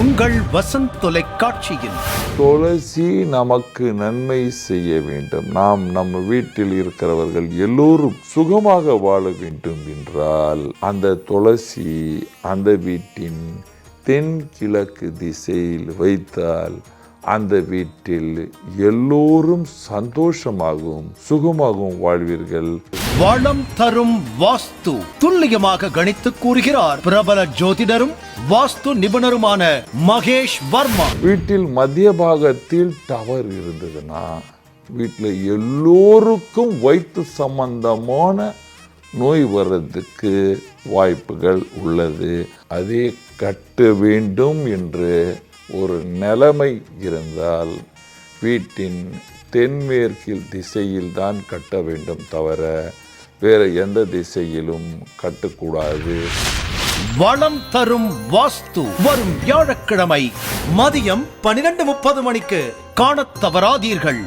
உங்கள் வசந்த் தொலைக்காட்சியில். துளசி நமக்கு நன்மை செய்ய வேண்டும். நாம் நம்ம வீட்டில் இருக்கிறவர்கள் எல்லோரும் சுகமாக வாழ வேண்டும் என்றால் அந்த துளசி அந்த வீட்டின் தென்கிழக்கு திசையில் வைத்தால் அந்த வீட்டில் எல்லோரும் சந்தோஷமாகவும் சுகமாகவும் வாழ்வீர்கள். வளம் தரும் வாஸ்து துல்லியமாக கணித்து கூறுகிறார் பிரபல ஜோதிடரும் வாஸ்து நிபுணருமான மகேஷ் வர்மா. வீட்டில் மத்திய பாகத்தில் டவர் இருந்ததுன்னா வீட்டில் எல்லோருக்கும் வயிற்று சம்பந்தமான நோய் வர்றதுக்கு வாய்ப்புகள் உள்ளது. அதே கட்ட வேண்டும் என்று ஒரு நிலைமை இருந்தால் வீட்டின் தென்மேற்கில் திசையில் தான் கட்ட வேண்டும் தவிர வேறு எந்த திசையிலும் கட்டக்கூடாது. வளம் தரும் வாஸ்து வரும் வியாழக்கிழமை மதியம் பனிரெண்டு முப்பது மணிக்கு காணத் தவறாதீர்கள்.